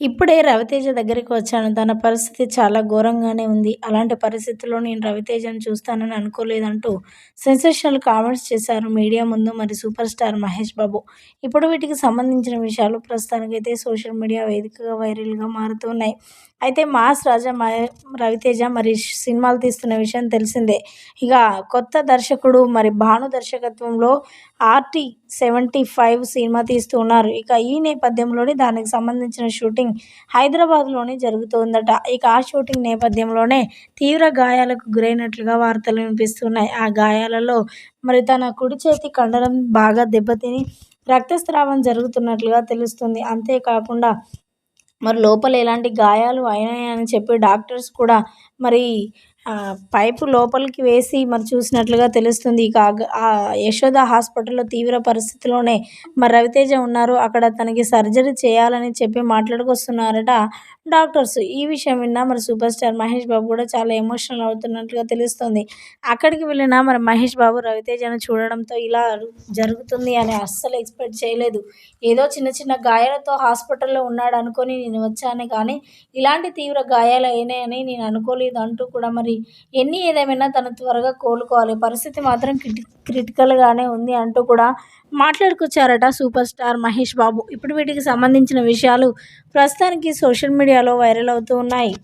ఇప్పుడే రవితేజ దగ్గరికి వచ్చాను. తన పరిస్థితి చాలా ఘోరంగానే ఉంది. అలాంటి పరిస్థితుల్లో నేను రవితేజను చూస్తానని అనుకోలేదంటూ సెన్సేషనల్ కామెంట్స్ చేశారు మీడియా ముందు మరి సూపర్ స్టార్ మహేష్ బాబు. ఇప్పుడు వీటికి సంబంధించిన విషయాలు ప్రస్తుతానికైతే సోషల్ మీడియా వేదికగా వైరల్గా మారుతున్నాయి. అయితే మాస్ రాజా రవితేజ మరి సినిమాలు తీస్తున్న విషయం తెలిసిందే. ఇక కొత్త దర్శకుడు మరి భాను దర్శకత్వంలో ఆర్టీ సెవెంటీ ఫైవ్ సినిమా తీస్తూ ఉన్నారు. ఇక ఈ నేపథ్యంలోనే దానికి సంబంధించిన షూటింగ్ హైదరాబాద్లోనే జరుగుతోందట. ఇక ఆ షూటింగ్ నేపథ్యంలోనే తీవ్ర గాయాలకు గురైనట్లుగా వార్తలు వినిపిస్తున్నాయి. ఆ గాయాలలో మరి తన కుడి చేతి కండరం బాగా దెబ్బతిని రక్తస్రావం జరుగుతున్నట్లుగా తెలుస్తుంది. అంతేకాకుండా మరి లోపల ఎలాంటి గాయాలు అయినాయని చెప్పి డాక్టర్స్ కూడా మరి పైపు లోపలికి వేసి మరి చూసినట్లుగా తెలుస్తుంది. ఇక యశోద హాస్పిటల్లో తీవ్ర పరిస్థితిలోనే మరి రవితేజ ఉన్నారు. అక్కడ తనకి సర్జరీ చేయాలని చెప్పి మాట్లాడుకొస్తున్నారట డాక్టర్స్. ఈ విషయం విన్నా మరి సూపర్ స్టార్ మహేష్ బాబు కూడా చాలా ఎమోషనల్ అవుతున్నట్లుగా తెలుస్తుంది. అక్కడికి వెళ్ళిన మరి మహేష్ బాబు రవితేజను చూడడంతో ఇలా జరుగుతుంది అని అస్సలు ఎక్స్పెక్ట్ చేయలేదు. ఏదో చిన్న చిన్న గాయాలతో హాస్పిటల్లో ఉన్నాడు అనుకొని నేను వచ్చానే కానీ ఇలాంటి తీవ్ర గాయాలు అయినాయని నేను అనుకోలేదు అంటూ కూడా మరి ఎన్ని ఏదేమైనా తను త్వరగా కోలుకోవాలి. పరిస్థితి మాత్రం క్రిటి క్రిటికల్గానే ఉంది అంటూ కూడా మాట్లాడుకొచ్చారట సూపర్ స్టార్ మహేష్ బాబు. ఇప్పుడు వీటికి సంబంధించిన విషయాలు ప్రస్తుతానికి సోషల్ మీడియాలో వైరల్ అవుతూ ఉన్నాయి.